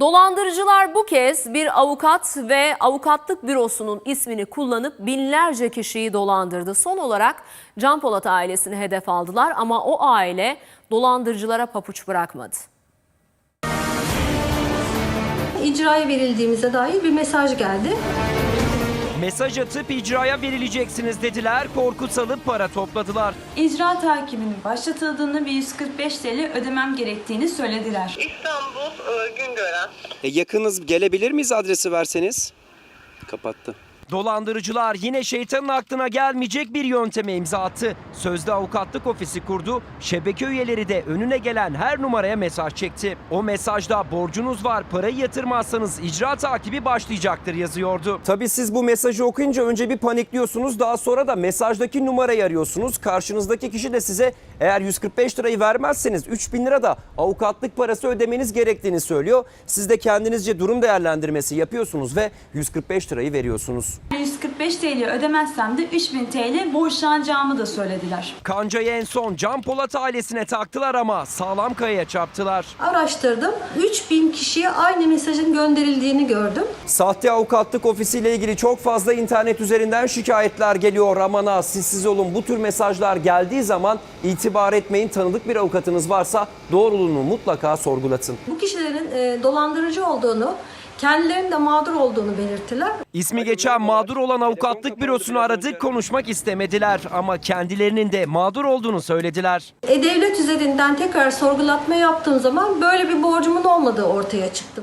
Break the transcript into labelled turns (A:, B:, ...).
A: Dolandırıcılar bu kez bir avukat ve avukatlık bürosunun ismini kullanıp binlerce kişiyi dolandırdı. Son olarak Can Polat ailesini hedef aldılar ama o aile dolandırıcılara papuç bırakmadı.
B: icraya verildiğimize dair bir mesaj geldi.
C: Mesaj atıp icraya verileceksiniz dediler, korku salıp para topladılar.
D: İcra takibinin başlatıldığını ve 145 TL ödemem gerektiğini söylediler.
E: İstanbul e, Güngören.
F: E, yakınız gelebilir miyiz adresi verseniz? Kapattı.
C: Dolandırıcılar yine şeytanın aklına gelmeyecek bir yönteme imza attı. Sözde avukatlık ofisi kurdu. Şebeke üyeleri de önüne gelen her numaraya mesaj çekti. O mesajda borcunuz var, parayı yatırmazsanız icra takibi başlayacaktır yazıyordu.
F: Tabii siz bu mesajı okuyunca önce bir panikliyorsunuz. Daha sonra da mesajdaki numarayı arıyorsunuz. Karşınızdaki kişi de size eğer 145 lirayı vermezseniz 3000 lira da avukatlık parası ödemeniz gerektiğini söylüyor. Siz de kendinizce durum değerlendirmesi yapıyorsunuz ve 145 lirayı veriyorsunuz.
D: 145 TL ödemezsem de 3000 TL borçlanacağımı da söylediler.
C: Kancayı en son Can Polat ailesine taktılar ama sağlam kayaya çarptılar.
B: Araştırdım. 3000 kişiye aynı mesajın gönderildiğini gördüm.
F: Sahte avukatlık ofisiyle ilgili çok fazla internet üzerinden şikayetler geliyor. Aman ha siz siz olun bu tür mesajlar geldiği zaman itibar etmeyin. Tanıdık bir avukatınız varsa doğruluğunu mutlaka sorgulatın.
B: Bu kişilerin e, dolandırıcı olduğunu, kendilerinin de mağdur olduğunu belirttiler.
C: İsmi geçen mağdur olan avukatlık bürosunu aradık konuşmak istemediler ama kendilerinin de mağdur olduğunu söylediler.
B: E-Devlet üzerinden tekrar sorgulatma yaptığım zaman böyle bir borcumun olmadığı ortaya çıktı.